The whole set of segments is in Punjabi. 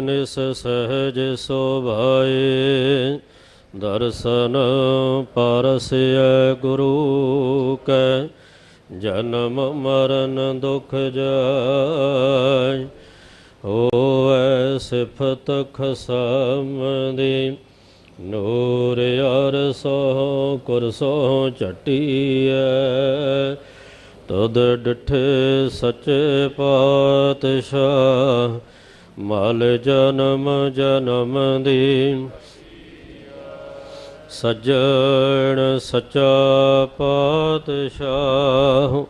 ਨਿਸ ਸਹਿਜ ਸੋਭਾਏ, ਦਰਸ਼ਨ ਪਰਸਿਐ ਗੁਰੂ ਕੈ, ਜਨਮ ਮਰਨ ਦੁਖ ਜਾਇ ਹੋਐ ਸਿਫਤ ਖਸਮ ਦੀ ਨੂਰ ਅਰਸੋ ਕੁਰਸੋ ਚਟੀਐ ਤਦ ਡਿਠੇ ਸੱਚੇ ਪਾਤਸ਼ਾਹ ਮਲ ਜਨਮ ਜਨਮ ਦੀ। ਸੱਜਣ ਸੱਚਾ ਪਾਤਸ਼ਾਹ,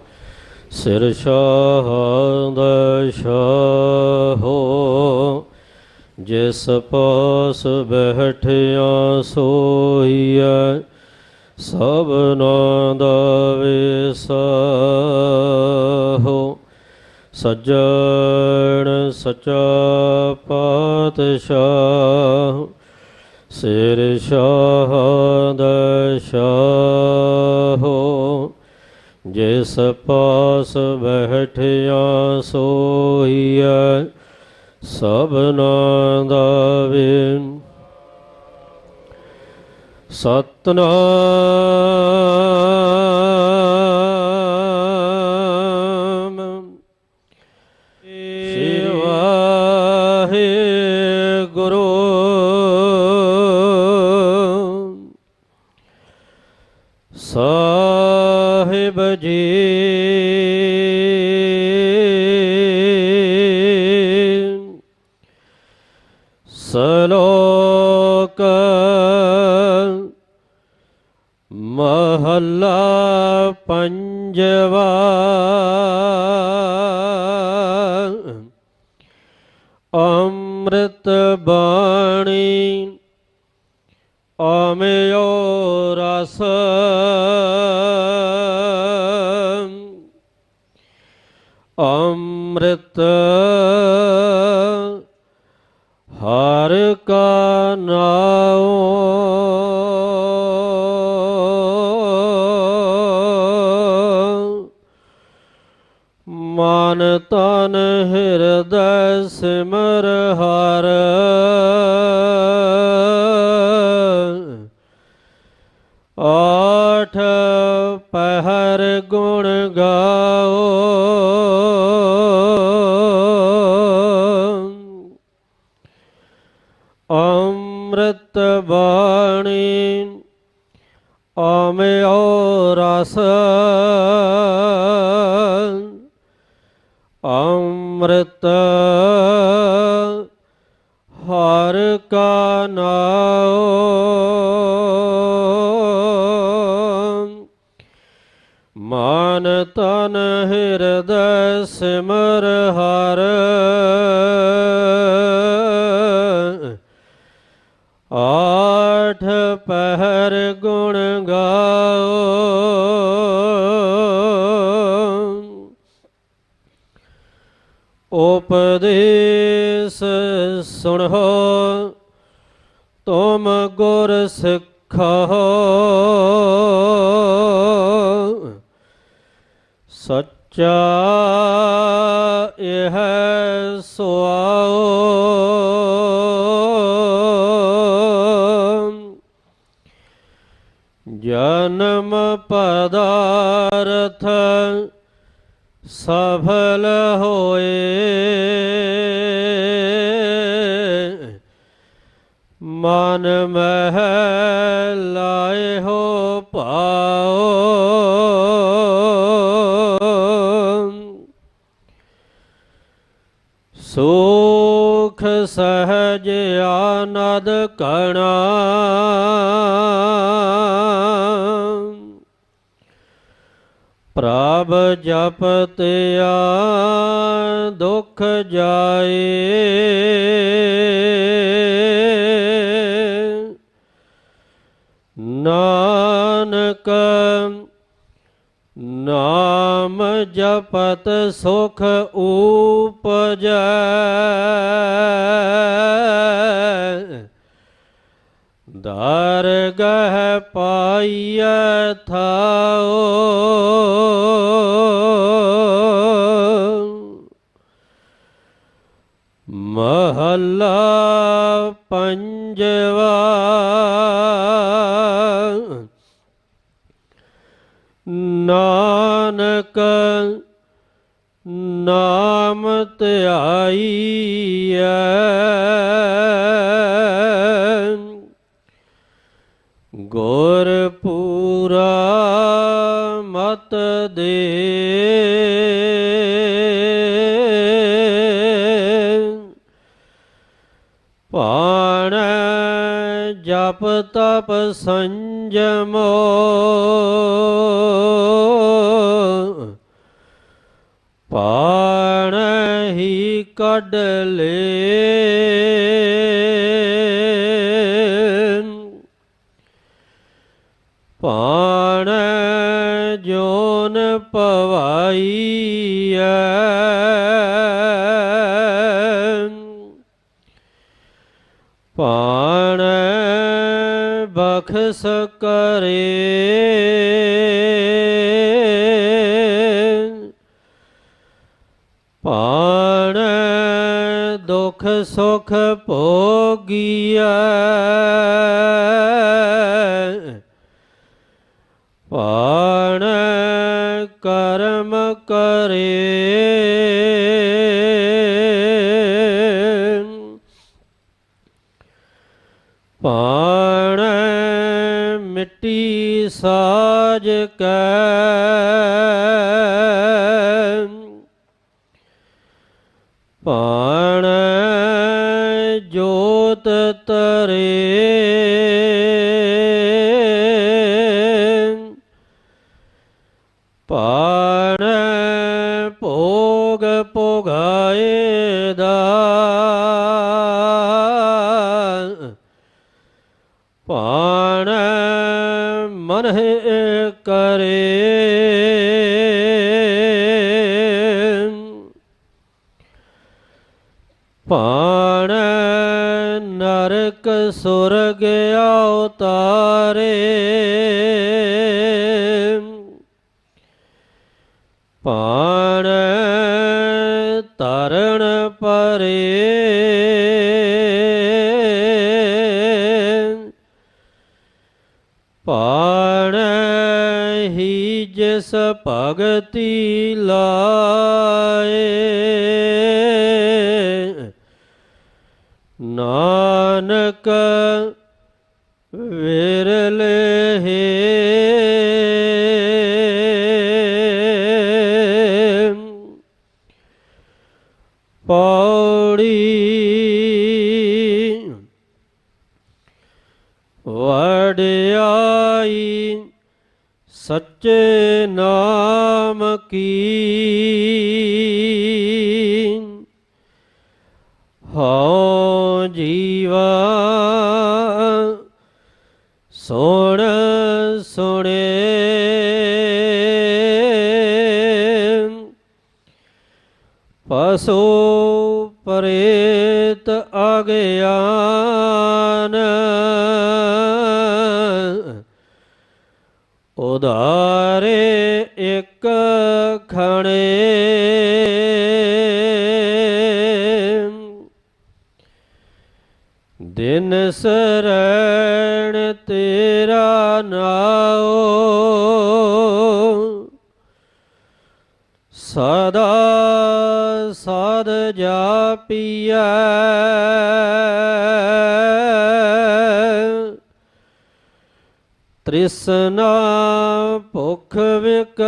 ਸਿਰ ਸ਼ਾਹਦਾ ਸ਼ਾਹੋ ਜਿਸ ਪਾਸ ਬੈਠਿਆ ਸੋਈਐ ਸਭਨਾ ਦਾ ਵਿਸਾਹੋ ਸੱਜਣ ਸਚਾ ਪਾਤਸ਼ਾਹ ਸਿਰ ਸ਼ਾਹ ਦਾ ਸ਼ਾਹੋ, ਜਿਸ ਪਾਸ ਬੈਠਿਆ ਸੋਈਐ ਸਭਨਾ ਦਾ ਵਿਨ ਸਤਨਾਮ ਸਲੋਕ ਮਹੱਲਾ ਪੰਜਵਾ ਅੰਮ੍ਰਿਤ ਬਾਣੀ ਆਮਿਓ ਰਸ ਅੰਮ੍ਰਿਤ ਹਰ ਕਾ ਅੰਮ੍ਰਿਤ ਬਾਣੀ ਆਮਿਓ ਰਸ ਅੰਮ੍ਰਿਤ ਹਰ ਕਾ ਨਾਉ। ਮਨ ਤਨ ਹਿਰਦੈ ਸਿਮਰ ਹਰ ਪਹਿਰ ਗੁਣ ਗਾਓ। ਉਪਦੇਸ ਸੁਣੋ ਤੁਮ ਗੁਰ ਸਿੱਖੋ। ਸੱਚਾ ਇਹ ਸੁਆਓ ਜਨਮ ਪਦਾਰਥ ਸਫਲ ਹੋਏ। ਮਨ ਮਹਿ ਲਾਏ ਹੋ ਪਾਓ ਸੁਖ ਸਹਜ ਆਨੰਦ ਕਣਾ। ਪ੍ਰਭ ਜਪਤਿਆ ਦੁਖ ਜਾਏ। ਨਾਨਕ ਨਾਮ ਜਪਤ ਸੁਖ ਊਪਜੈ ਦਰਗਹ ਪਾਈਐ ਥਾਓ ਮਹੱਲਾ ਪੰਜਵਾ। ਨਾਨਕ ਨਾਮ ਧਿਆਈਐ। ਗੁਰ ਪੂਰਾ ਮਤ ਦੇ। ਪਾਣ ਜਪ ਤਪ ਸੰਜਮੋ। ਪਾਣ ਹੀ ਕੱਢ ਲੈ। ਪਾਣ ਜੋਨ ਪਵਾਈਐ ਪਾਣ ਬਖਸ ਕਰੇ। ਪਾਣ ਦੁਖ ਸੁਖ ਭੋਗੀਐ। ਪਾਣ ਕਰਮ ਕਰੇ। ਪਾਣ ਮਿੱਟੀ ਸਾਜ ਕੈ। ਪਾਣ ਜੋਤ ਤਰੇ। ਪਾਣ ਭੋਗ ਭੋਗਾਏ ਦਾ ਪਾਣ ਮਨ ਕਰੇ। ਪਾਣ ਨਰਕ ਸੁਰਗ ਅਵਤਾਰੇ ਪਰੇ ਪਾਣ ਹੀ ਜਿਸ ਭਗਤੀ ਲਾਏ ਨਾਨਕ ਵਿਰਲੇ ਪੌੜੀ ਸੱਚੇ ਨਾਮ ਕੀ? ਹਉ ਜੀਵਾ ਸੁਣ ਸੁਣੇ। ਪਸੋ ਪਰੇਤ ਅਗਿਆਨ ਉਧਾਰੇ ਇੱਕ ਖਣੇ। ਦਿਨ ਸਰਣ ਤੇਰਾ ਨਾਉ। ਸਦਾ ਸਦ ਜਾਪੀਐ। ਤ੍ਰਿਸਨਾ ਭੁਖ ਵਿਕਰਾਲ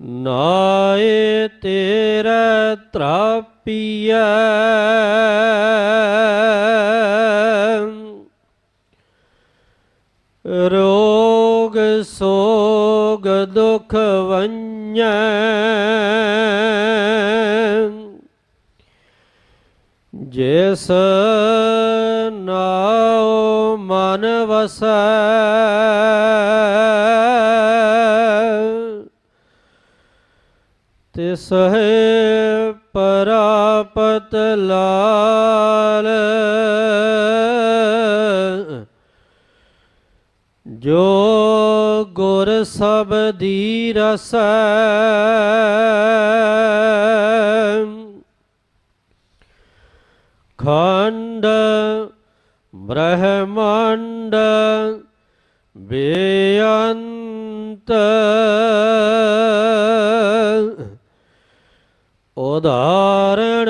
ਨਾਏ ਤੇਰਾ ਤ੍ਰਾਪੀਐ ਰੋਗ ਸੋਗ ਦੁਖ ਵੰਜੈ ਜਿਸ ਨਾਉ ਮਨ ਵਸੈ ਤਿਸ ਹੈ ਪਰਾਪਤ ਲਾਲ ਜੋ ਗੁਰ ਸਬਦੀ ਰਸੈ। ਖੰਡ ਬ੍ਰਹਮੰਡ ਬੇਅੰਤ। ਉਦਾਹਰਣ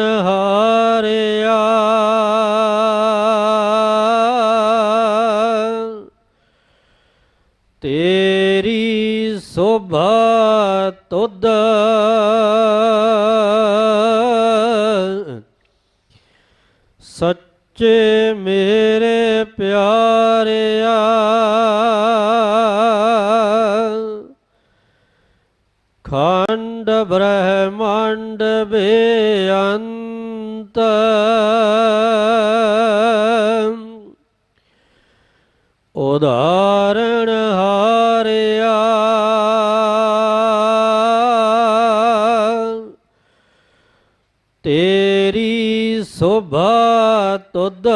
ਤੇਰੀ ਸੋਭਾ ਤੁਧ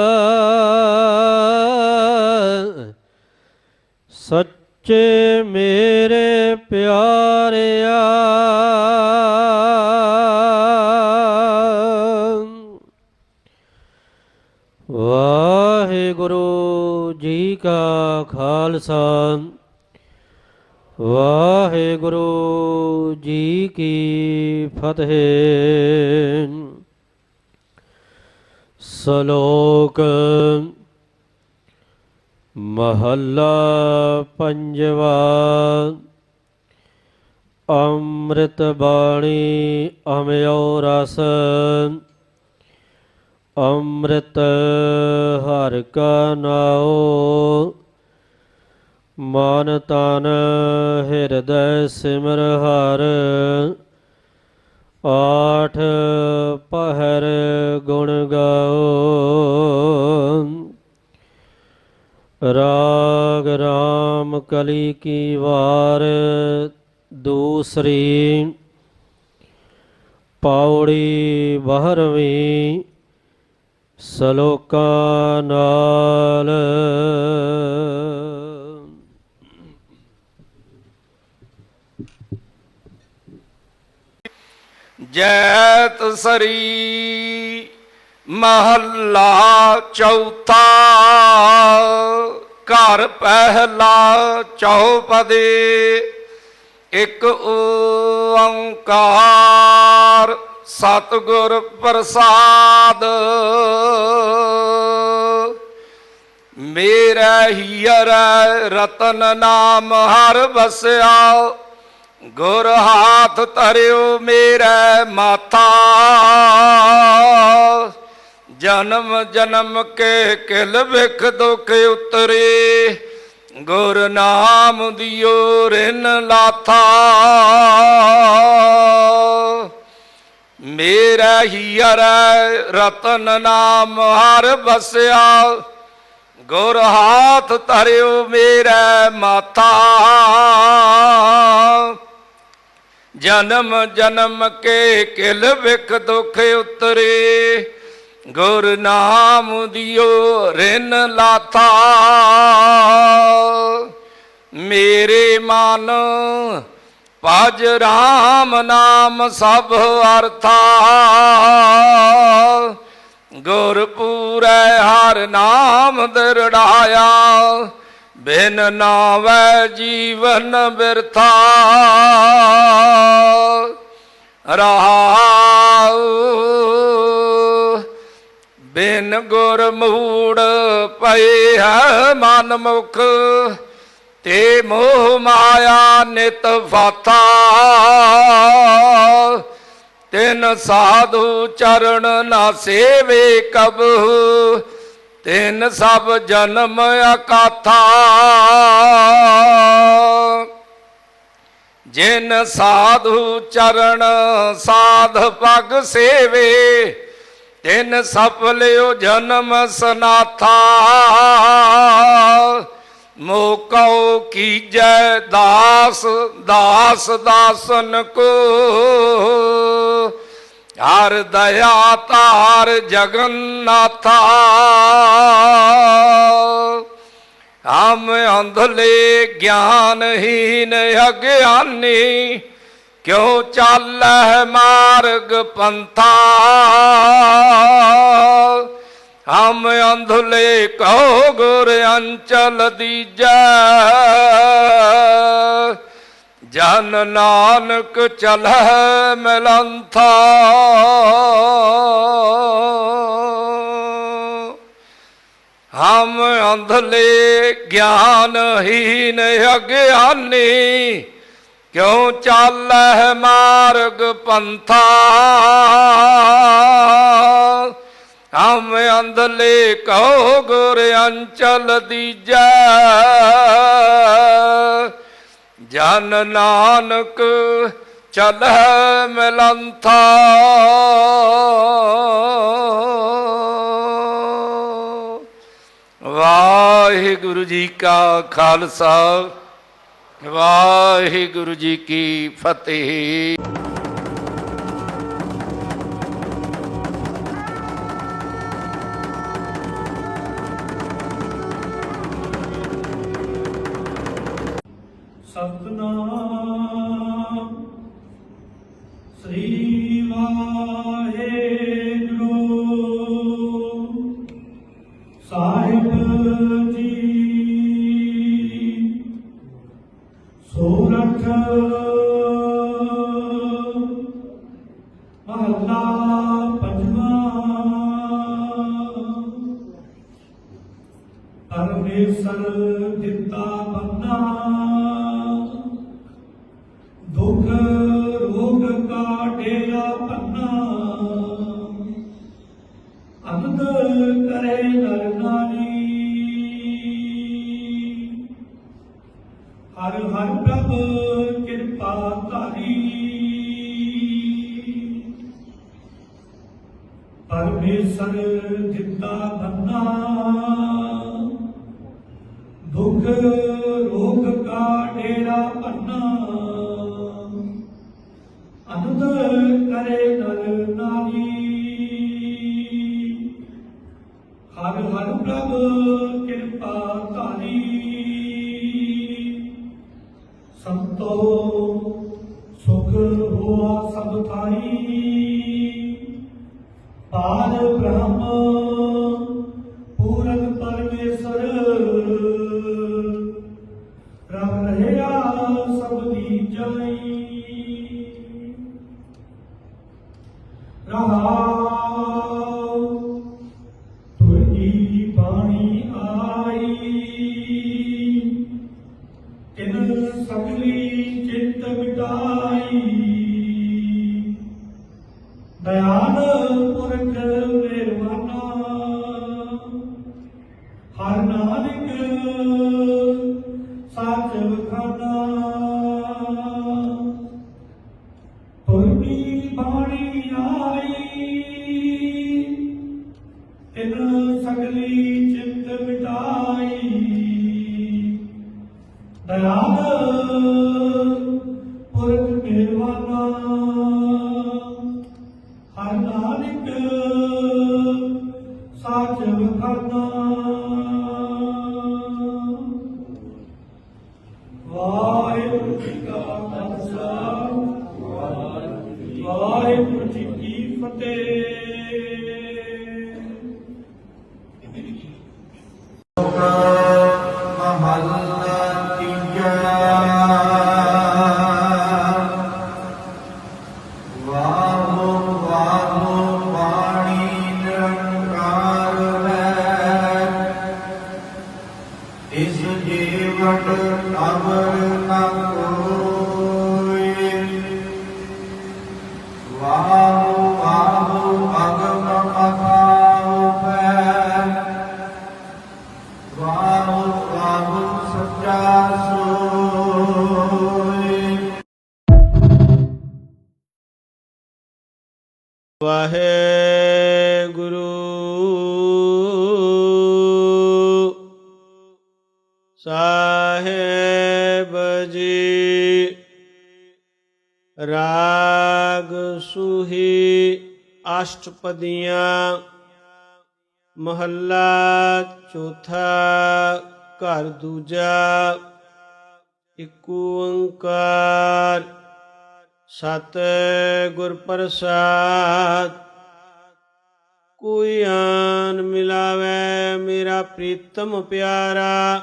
ਸੱਚੇ ਮੇਰੇ ਪਿਆਰਿਆ। ਵਾਹਿਗੁਰੂ ਜੀ ਕਾ ਖਾਲਸਾ। ਵਾਹਿਗੁਰੂ ਜੀ ਕੀ ਫਤਿਹ। ਸ਼ਲੋਕ ਮਹੱਲਾ ਪੰਜਵਾ, ਅੰਮ੍ਰਿਤ ਬਾਣੀ ਅਮਿਓ ਰਸ। ਅੰਮ੍ਰਿਤ ਹਰ ਕਾ ਨਾਉ। ਮਨ ਤਨ ਹਿਰਦੈ ਸਿਮਰ ਹਰ, ਆਠ ਪਹਿਰ ਗੁਣ ਗਾਓ। ਰਾਗ ਰਾਮ ਕਲੀ ਕੀ ਵਾਰ, ਦੂਸਰੀ ਪੌੜੀ ਬਹਰਵੀਂ ਸਲੋਕਾਂ ਨਾਲ। ਜੈਤ ਸਰੀ ਮਹੱਲਾ ਚੌਥਾ ਘਰ ਪਹਿਲਾ ਚੌਪਦੇ ਇੱਕ ਓੰਕਾਰ ਸਤਿਗੁਰ ਪ੍ਰਸਾਦ। ਮੇਰਾ ਹੀਰ ਰਤਨ ਨਾਮ ਹਰ ਵਸਿਆ। ਗੁਰ ਹਾਥ ਧਰਿਓ ਮੇਰੇ ਮਾਥਾ। ਜਨਮ ਜਨਮ ਕੇ ਕਿਲ ਵਿਖ ਦੁਖ ਉਤਰੇ। ਗੁਰ ਨਾਮ ਦਿਓ ਰਿਨ ਲਾਥਾ। ਮੇਰਾ ਹੀਰ ਰਤਨ ਨਾਮ ਹਰ ਬਸਿਆ ਗੁਰ ਹਾਥ ਧਰਿਓ ਮੇਰੇ ਮਾਥਾ। ਜਨਮ ਜਨਮ ਕੇ ਕਿਲ ਵਿਖ ਦੁਖ ਉਤਰੇ। ਗੁਰ ਨਾਮ ਦਿਓ, ਰਿਨ ਲਾਥਾ। ਮੇਰੇ ਮਨ ਭਜ ਰਾਮ ਨਾਮ ਸਭ ਅਰਥਾ। ਗੁਰ ਪੂਰੈ ਹਰ ਨਾਮ ਦਰੜਾਇਆ। ਬਿਨ ਨਾਵੈ ਜੀਵਨ ਬਿਰਥਾ। ਰਹਾਉ ਬਿਨ ਗੁਰ ਮੂੜ ਪਏ ਹੈ ਮਨ ਮੁਖ, ਤੇ ਮੋਹ ਮਾਇਆ ਨਿਤ ਫਾਥਾ ਤਿਨ ਸਾਧੂ ਚਰਨ ਨਾ ਸੇਵੇ ਕਬਹੁ ਤਿਨ ਸਭ ਜਨਮ ਅਕਾਥਾ। ਜਿਨ ਸਾਧੂ ਚਰਨ ਸਾਧ ਪਗ ਸੇਵੇ, ਤਿਨ ਸਫਲਿਓ ਜਨਮ ਸਨਾਥਾ। ਮੋਕਉ ਕੀਜੈ ਦਾਸ ਦਾਸ ਦਾਸਨ ਕੋ। ਹਰ ਦਇਆ ਤਾਰ ਜਗਨਨਾਥਾ। ਹਮ ਅੰਧਲੇ ਗਿਆਨਹੀਨ ਅਗਿਆਨੀ, ਕਿਉ ਚਾਲੈ ਮਾਰਗ ਪੰਥਾ? ਹਮ ਅੰਧਲੇ ਕਹੋ ਗੁਰ ਅੰਚਲ ਦੀਜੈ। ਜਨ ਨਾਨਕ ਚਲੈ ਮਿਲੰਥਾ। ਹਮ ਅੰਧਲੇ ਗਿਆਨਹੀਨ ਅਗਿਆਨੀ, ਕਿਉ ਚਾਲੈ ਮਾਰਗ ਪੰਥਾ। ਹਮ ਅੰਧਲੇ ਕਹੋ ਗੁਰ ਅੰਚਲ ਦੀਜੈ। ਜਨ ਨਾਨਕ ਚਲੈ ਮਿਲੰਥਾ। ਵਾਹਿਗੁਰੂ ਜੀ ਕਾ ਖਾਲਸਾ ਵਾਹਿਗੁਰੂ ਜੀ ਕੀ ਫਤਿਹ। ਰੋਗ ਕਾ ਡੇਰਾ ਪੰਨਾ ਅਨੰਦ ਕਰੇ ਨਰ ਨਾਰੀ பொருட்கள் ਹਰ ਨਾਨਕ ਸਾਚ ਵਖਾਨਾ। ਅਸ਼ਟਪਦੀਆਂ ਮਹੱਲਾ ਚੌਥਾ ਘਰ ਦੂਜਾ ਇਕ ਓੰਕਾਰ। ਸਤ ਗੁਰ ਪ੍ਰਸਾਦ ਕੋਈ ਆਨ ਮਿਲਾਵੇ ਮੇਰਾ ਪ੍ਰੀਤਮ ਪਿਆਰਾ।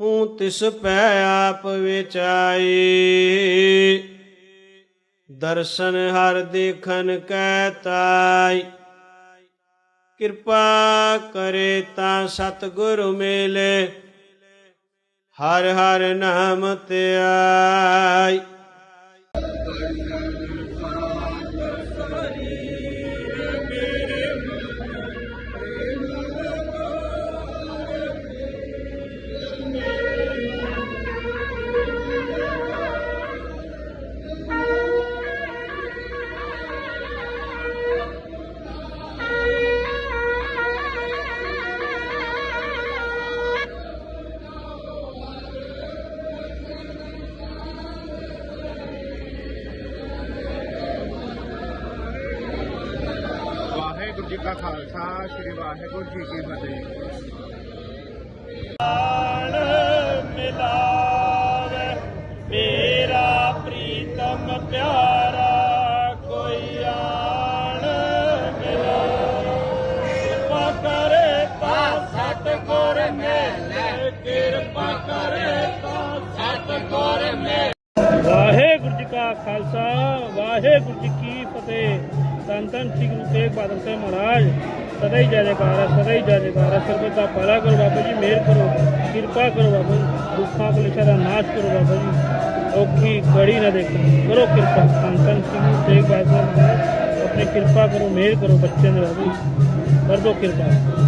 ਹੂੰ ਤਿਸ ਪੈ ਆਪ ਵਿਚਾਈ ਦਰਸ਼ਨ ਹਰ ਦੇਖਨ ਕੈ ਤਾਈ। ਕਿਰਪਾ ਕਰੇ ਤਾਂ ਸਤਿਗੁਰ ਮੇਲੇ ਹਰ ਹਰ ਨਾਮ ਧਿਆਈ ਜੀ ਕੀ ਫਤਿਹ ਮਿਲਾਵੇ ਮੇਰਾ ਪ੍ਰੀਤਮ ਪਿਆਰਾ ਕੋਈ ਆਣ ਮਿਲਾਵੇ ਕਿਰਪਾ ਕਰੇ ਤਾਂ ਸਤਿਗੁਰ ਮੇਲੇ ਕਿਰਪਾ ਕਰੇ ਤਾਂ ਸਤਿਗੁਰ ਮੇਲੇ ਵਾਹਿਗੁਰੂ ਜੀ ਕਾ ਖਾਲਸਾ, ਵਾਹਿਗੁਰੂ ਜੀ ਕੀ ਫਤਿਹ। ਧੰਨ ਧੰਨ ਸ੍ਰੀ ਗੁਰੂ ਤੇਗ ਬਹਾਦਰ ਸਾਹਿਬ ਮਹਾਰਾਜ। ਸਦਾ ਹੀ ਜੈ ਕਾਰਾ ਸਦਾ ਹੀ ਜੈ ਜੈਕਾਰ ਹੈ ਸਰਬਤ ਦਾ ਭਲਾ ਕਰੋ ਬਾਬਾ ਜੀ, ਮਿਹਰ ਕਰੋ। ਕਿਰਪਾ ਕਰੋ ਬਾਬਾ ਜੀ, ਦੁੱਖਾਂ ਕਲੇਸ਼ਾਂ ਦਾ ਨਾਸ਼ ਕਰੋ ਬਾਬਾ ਜੀ। ਔਖੀ ਘੜੀ ਨਾ ਦੇਖੋ। ਕਰੋ ਕਿਰਪਾ। ਧੰਨ ਧੰਨ ਸ੍ਰੀ ਗੁਰੂ ਤੇਗ ਬਹਾਦਰ ਆਪਣੇ ਕਿਰਪਾ ਕਰੋ, ਮਿਹਰ ਕਰੋ ਬੱਚਿਆਂ ਦੇ ਬਾਬਾ ਜੀ। ਕਰ ਦਿਓ ਕਿਰਪਾ।